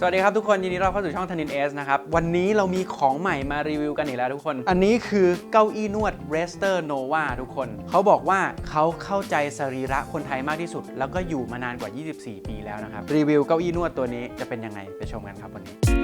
สวัสดีครับทุกคนยินดีต้อนรับเข้าสู่ช่องธนินเอสนะครับ วันนี้เรามีของใหม่มารีวิวกันอีกแล้วทุกคน อันนี้คือเก้าอี้นวด r e s t e r Nova ทุกคน เขาบอกว่าเขาเข้าใจสรีระคนไทยมากที่สุด แล้วก็อยู่มานานกว่า 24 ปีแล้วนะครับ รีวิวเก้าอี้นวดตัวนี้จะเป็นยังไงไปชมกันครับวันนี้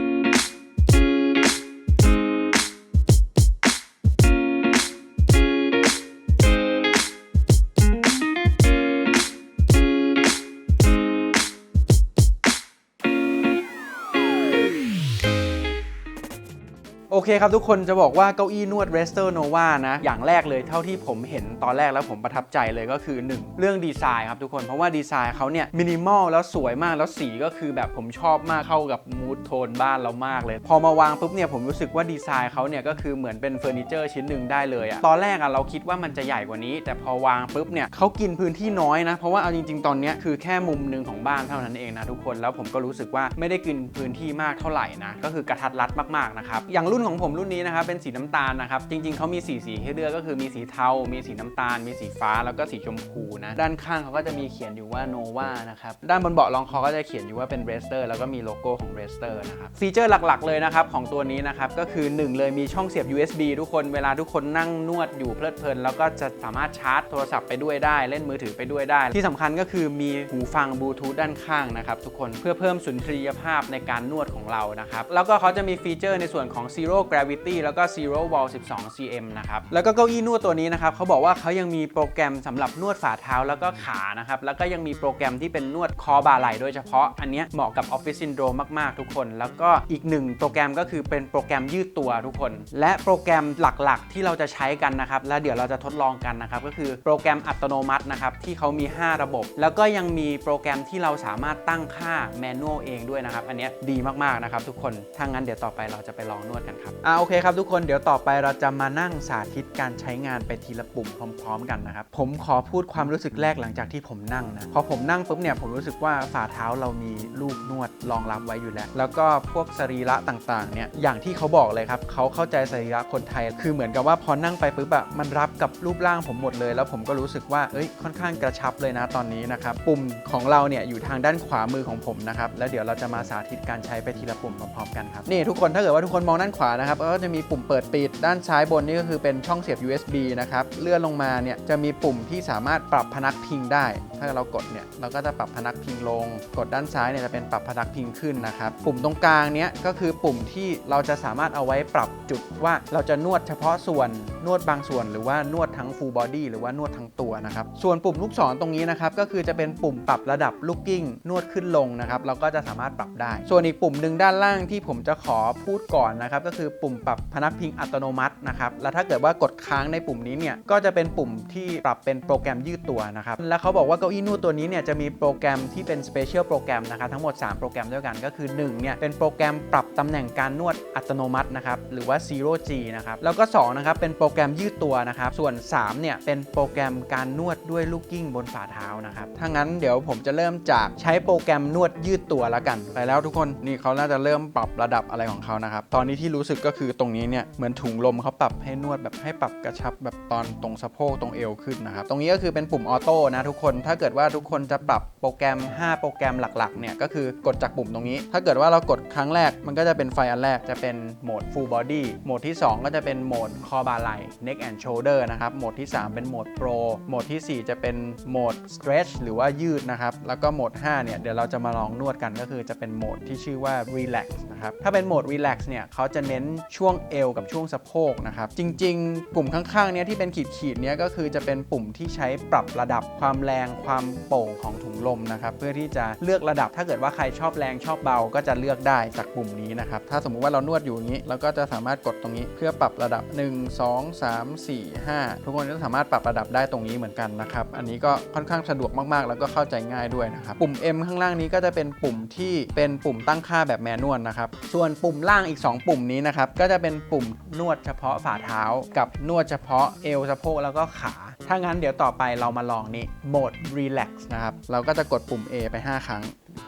เคครับทุกคนจะบอกว่าเก้าอี้นวด r e s t e r Nova นะ อย่างแรกเลยเท่าที่ผมเห็นตอนแรกแล้วผมประทับใจเลยก็คือ 1 เรื่องดีไซน์ครับทุกคนเพราะว่าดีไซน์เขาเนี่ยมินิมอลแล้วสวยมากแล้วสีก็คือแบบผมชอบมากเข้ากับมูดโทนบ้านเรามากเลย พอมาวางปุ๊บเนี่ยผมรู้สึกว่าดีไซน์เขาเนี่ยก็คือเหมือนเป็นเฟอร์นิเจอร์ชิ้นหนึ่งได้เลยอะตอนแรกอะเราคิดว่ามันจะใหญ่กว่านี้ แต่พอวางปุ๊บเนี่ยเขากินพื้นที่น้อยนะ เพราะว่าเอาจริง ๆ ตอนเนี้ยคือแค่มุมหนึ่งของบ้านเท่านั้นเองนะทุกคนแล้วผมก็รู้สึกว่าไม่ได้กินพื้นที่มากเท่าไหร่นะก็คือกระทัดรัดมากๆนะครับอย่างรุ่นของของผมรุ่นนี้นะครับเป็นสีน้ำตาลนะครับจริงๆเขามีสีสีให้เลือกก็คือมีสีเทา มีสีน้ำตาล มีสีฟ้าแล้วก็สีชมพูนะด้านข้างเขาก็จะมีเขียนอยู่ว่า Nova นะครับด้านบนเบาะรองคอก็จะเขียนอยู่ว่าเป็น r e s t e r แล้วก็มีโลโก้ของ r e s t e r นะครับฟีเจอร์หลักๆเลยนะครับของตัวนี้นะครับก็คือ 1 เลยมีช่องเสียบ USB ทุกคนเวลาทุกคนนั่งนวดอยู่เพลิดเพลินแล้วก็จะสามารถชาร์จโทรศัพท์ไปด้วยได้เล่นมือถือไปด้วยได้ ที่สำคัญก็คือมีหูฟังบลูทูธด้านข้างนะครับทุกคนเพื่อเพิ่มสุนทรียภาพในการนวดของเรานะครับแล้วก็เขาจะมีฟีเจอร์ในส่วนของ Zero Gravity แล้วก็ Zero Wall 12 cm นะครับแล้วก็เก้าอี้นวดตัวนี้นะครับเขาบอกว่าเขายังมีโปรแกรมสำหรับนวดฝ่าเท้าแล้วก็ขานะครับแล้วก็ยังมีโปรแกรมที่เป็นนวดคอบ่าไหล่โดยเฉพาะอันนี้เหมาะกับออฟฟิศซินโดรมมาก ๆ ทุกคน แล้วก็อีกหนึ่งโปรแกรมก็คือเป็นโปรแกรมยืดตัวทุกคน และโปรแกรมหลักๆ ที่เราจะใช้กันนะครับแล้วเดี๋ยวเราจะทดลองกันนะครับก็คือโปรแกรมอัตโนมัตินะครับที่เขามี 5 ระบบ แล้วก็ยังมีโปรแกรมที่เราสามารถตั้งค่าแมนนวลเองด้วยนะครับอันนี้ดีมากๆนะครับทุกคนถ้างั้นเดี๋ยวต่อไปเราจะไปลองนวดกันครับอ่าโอเคครับทุกคนเดี๋ยวต่อไปเราจะมานั่งสาธิตการใช้งานไปทีละปุ่มพร้อมๆกันนะครับ ผมขอพูดความรู้สึกแรกหลังจากที่ผมนั่งนะพอผมนั่งปุ๊บเนี่ยผมรู้สึกว่าฝ่าเท้าเรามีลูกนวดรองรับไว้อยู่แล้ว แล้วก็พวกสรีระต่างๆเนี่ยอย่างที่เขาบอกเลยครับเขาเข้าใจสรีระคนไทย คือเหมือนกับว่าพอนั่งไปปุ๊บอะมันรับกับรูปร่างผมหมดเลย แล้วผมก็รู้สึกว่าเอ้ยค่อนข้างกระชับเลยนะตอนนี้นะครับปุ่มของเราเนี่ยอยู่ทางด้านขวามือของผมนะครับแล้วเดี๋ยวเราจะมาสาธิตการใช้ไปทีละปุ่มพร้อมๆกันครับนี่ทุกคนถ้าเกิดว่าทุกคนมองด้านขวานะครับก็จะมีปุ่มเปิดปิด ด้านซ้ายบนนี่ก็คือเป็นช่องเสียบ USB นะครับเลื่อนลงมาเนี่ยจะมีปุ่มที่สามารถปรับพนักพิงได้ ถ้าเรากดเนี่ยเราก็จะปรับพนักพิงลง กดด้านซ้ายเนี่ยจะเป็นปรับพนักพิงขึ้นนะครับปุ่มตรงกลางเนี้ยก็คือปุ่มที่เราจะสามารถเอาไว้ปรับจุดว่าเราจะนวดเฉพาะส่วนนวดบางส่วน หรือว่านวดทั้ง full body หรือว่านวดทั้งตัวนะครับส่วนปุ่มลูกศรตรงนี้นะครับก็คือจะเป็นปุ่มปรับระดับ looking นวดขึ้นลงนะครับเราก็จะสามารถปรับได้ ส่วนอีกปุ่มหนึ่งด้านล่างที่ผมจะขอพูดก่อนนะครับก็คืือปุ่มปรับพนักพิงอัตโนมัตินะครับแล้วถ้าเกิดว่ากดค้างในปุ่มนี้เนี่ยก็จะเป็นปุ่มที่ปรับเป็นโปรแกรมยืดตัวนะครับแล้วเขาบอกว่าเก้าอี้นวดตัวนี้เนี่ยจะมีโปรแกรมที่เป็น Special โปรแกรมนะครับทั้งหมด 3 โปรแกรมด้วยกันก็คือ1เนี่ยเป็นโปรแกรมปรับตำแหน่งการนวดอัตโนมัตินะครับหรือว่า Zero G นะครับแล้วก็2นะครับเป็นโปรแกรมยืดตัวนะครับส่วน3เนี่ยเป็นโปรแกรมการนวดด้วยลูกกิ้งบนฝ่าเท้านะครับถ้างั้นเดี๋ยวผมจะเริ่มจากใช้โปรแกรมนวดยืดตัวแล้วกัน ไปแล้วทุกคนนี่เขาน่าจะเริ่มปรับระดับอะไรของเขานะครับตอนนี้ที่รู้สึกก็คือตรงนี้เนี่ยเหมือนถุงลมเขาปรับให้นวดแบบให้ปรับกระชับแบบตอนตรงสะโพกตรงเอวขึ้นนะครับ ตรงนี้ก็คือเป็นปุ่มออโต้นะทุกคน ถ้าเกิดว่าทุกคนจะปรับโปรแกรม 5 โปรแกรมหลักๆเนี่ยก็คือกดจากปุ่มตรงนี้ ถ้าเกิดว่าเรากดครั้งแรกมันก็จะเป็นไฟอันแรกจะเป็นโหมด full body โหมดที่ 2 ก็จะเป็นโหมดคอบาไหล่ neck and shoulder นะครับโหมดที่ 3 เป็นโหมด pro โหมดทีสี่4 จะเป็นโหมด stretch หรือว่ายืดนะครับแล้วก็โหมด5เนี่ยเดี๋ยวเราจะมาลองนวดกันก็คือจะเป็นโหมดที่ชื่อว่า relax นะครับถ้าเป็นโหมด relax เนี่ยเขาจะเน้นช่วงเอวกับช่วงสะโพกนะครับ จริง ๆ ปุ่มข้างๆเนี้ยที่เป็นขีดๆเนี้ยก็คือจะเป็นปุ่มที่ใช้ปรับระดับความแรงความโป่งของถุงลมนะครับ เพื่อที่จะเลือกระดับถ้าเกิดว่าใครชอบแรงชอบเบาก็จะเลือกได้จากปุ่มนี้นะครับ ถ้าสมมุติว่าเรานวดอยู่อย่างนี้เราก็จะสามารถกดตรงนี้ เพื่อปรับระดับ 1 2 3 4 5 ทุกคนก็สามารถปรับระดับได้ตรงนี้เหมือนกันนะครับ อันนี้ก็ค่อนข้างสะดวกมากๆ แล้วก็เข้าใจง่ายด้วยนะครับ ปุ่ม M ข้างล่างนี้ก็จะเป็นปุ่มที่เป็นปุ่มตั้งค่าแบบแมนนวลนะครับ ส่วนปุ่มล่างอีก 2 ปุ่มนี้นะครับก็จะเป็นปุ่มนวดเฉพาะฝ่าเท้า กับนวดเฉพาะเอวสะโพกแล้วก็ขา ถ้างั้นเดี๋ยวต่อไปเรามาลองนี้โหมด relax นะครับเราก็จะกดปุ่ม A ไป 5 ครั้ง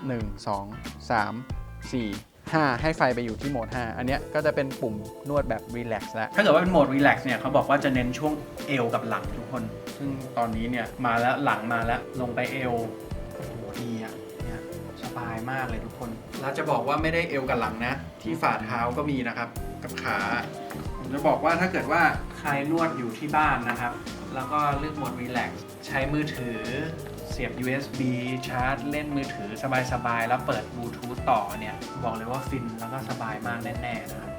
1 2 3 4 5 ให้ไฟไปอยู่ที่โหมด 5 อันนี้ก็จะเป็นปุ่มนวดแบบ relax แล้ว ถ้าเกิดว่าเป็นโหมด relax เนี่ยเขาบอกว่าจะเน้นช่วงเอวกับหลังทุกคน ซึ่งตอนนี้เนี่ยมาแล้วหลังมาแล้วลงไปเอวโอ้โหดีอะเนี่ยสบายมากเลยทุกคน แล้วจะบอกว่าไม่ได้เอวกับหลังนะ ที่ฝ่าเท้าก็มีนะครับ กับขา ผมจะบอกว่าถ้าเกิดว่าใครนวดอยู่ที่บ้านนะครับ แล้วก็เลือกโหมดรีแลกซ์ใช้มือถือเสียบ USB ชาร์จ เล่นมือถือสบายๆ แล้วเปิดบลูทูธต่อเนี่ย บอกเลยว่าฟินแล้วก็สบายมากแน่ๆนะครับ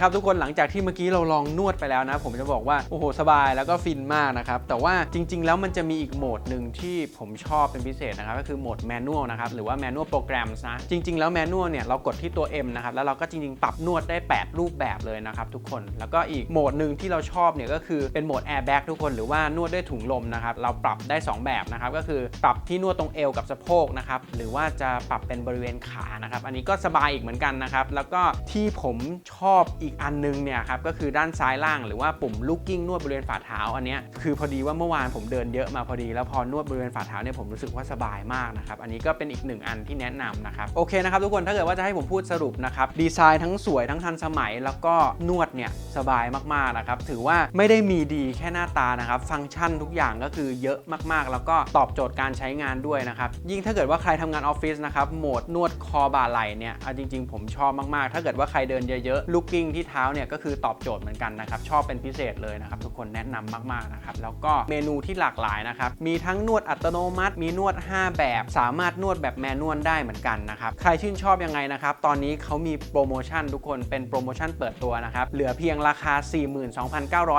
คครับทุกคนหลังจากที่เมื่อกี้เราลองนวดไปแล้วนะ ผมจะบอกว่าโอ้โหสบายแล้วก็ฟินมากนะครับแต่ว่าจริง ๆ แล้วมันจะมีอีกโหมดหนึ่งที่ผมชอบเป็นพิเศษนะครับก็คือโหมดแมนนวลนะครับหรือว่าแมนนวลโปรแกรมนะจริง ๆ แล้วแมนนวลเนี่ยเรากดที่ตัว M นะครับแล้วเราก็จริง ๆ ปรับนวดได้ 8 รูปแบบเลยนะครับทุกคนแล้วก็อีกโหมดหนึ่งที่เราชอบเนี่ยก็คือเป็นโหมดแอร์แบ็กทุกคนหรือว่านวดด้วยถุงลมนะครับเราปรับได้ 2 แบบนะครับก็คือปรับที่นวดตรงเอวกับสะโพกนะครับหรือว่าจะปรับเป็นบริเวณขานะครับอันนี้ก็สบายอีกเหมือนกันนะครับแล้วก็ที่ผมชอบอีีกอันนึงเนี่ยครับก็คือด้านซ้ายล่างหรือว่าปุ่มลูกกิ้งนวดบริเวณฝ่าเท้าอันเนี้ยคือพอดีว่าเมื่อวานผมเดินเยอะมาพอดี แล้วพอนวดบริเวณฝ่าเท้าเนี่ยผมรู้สึกว่าสบายมากนะครับอันนี้ก็เป็นอีกหนึ่งอันที่แนะนำนะครับโอเคนะครับทุกคนถ้าเกิดว่าจะให้ผมพูดสรุปนะครับดีไซน์ทั้งสวยทั้งทันสมัย แล้วก็นวดเนี่ยสบายมากๆนะครับถือว่าไม่ได้มีดีแค่หน้าตานะครับฟังก์ชันทุกอย่างก็คือเยอะมากๆ แล้วก็ตอบโจทย์การใช้งานด้วยนะครับยิ่งถ้าเกิดว่าใครทำงานออฟฟิศนะครับโหมดนวดคอบ่าไหล่เนี่ยจริง ๆ ผมชอบมากๆ ถ้าเกิดว่าใครเดินเยอะๆลูกกิ้งที่เท้าเนี่ยก็คือตอบโจทย์เหมือนกันนะครับชอบเป็นพิเศษเลยนะครับทุกคนแนะนำมากๆนะครับแล้วก็เมนูที่หลากหลายนะครับมีทั้งนวดอัตโนมัติ มีนวด 5 แบบ สามารถนวดแบบแมนนวลได้เหมือนกันนะครับใครชื่นชอบยังไงนะครับตอนนี้เขามีโปรโมชั่นทุกคนเป็นโปรโมชั่นเปิดตัวนะครับเหลือเพียงราคา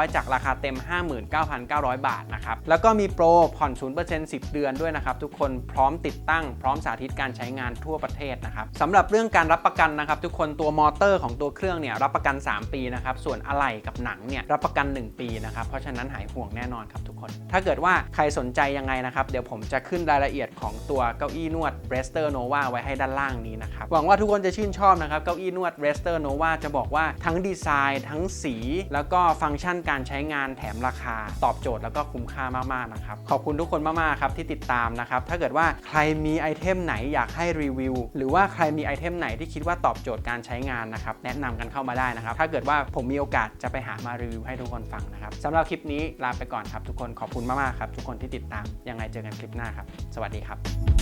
42,900 จากราคาเต็ม 59,900 บาทนะครับแล้วก็มีโปรผ่อน 0% 10 เดือนด้วยนะครับทุกคนพร้อมติดตั้งพร้อมสาธิตการใช้งานทั่วประเทศนะครับสำหรับเรื่องการรับประกันนะครับทุกคนตัวมอเตอร์ของตัวเครื่องเนี่ยรับประกัน3 ปีนะครับ ส่วนอะไหล่กับหนังเนี่ยรับประกัน 1 ปีนะครับ เพราะฉะนั้นหายห่วงแน่นอนครับทุกคน ถ้าเกิดว่าใครสนใจยังไงนะครับ เดี๋ยวผมจะขึ้นรายละเอียดของตัวเก้าอี้นวด r e s t e r Nova ไว้ให้ด้านล่างนี้นะครับ หวังว่าทุกคนจะชื่นชอบนะครับ เก้าอี้นวด r e s t e r Nova จะบอกว่าทั้งดีไซน์ทั้งสี แล้วก็ฟังก์ชันการใช้งานแถมราคา ตอบโจทย์แล้วก็คุ้มค่ามากๆนะครับขอบคุณทุกคนมากๆครับที่ติดตามนะครับถ้าเกิดว่าใครมีไอเทมไหนอยากให้รีวิว หรือว่าใครมีไอเทมไหนที่คิดว่าตอบโจทย์การใช้งานนะครับแนะนำกันเข้ามาได้นะครับ ถ้าเกิดว่าผมมีโอกาสจะไปหามารีวิวให้ทุกคนฟังนะครับสำหรับคลิปนี้ลาไปก่อนครับทุกคนขอบคุณมากๆครับทุกคนที่ติดตามยังไงเจอกันคลิปหน้าครับ สวัสดีครับ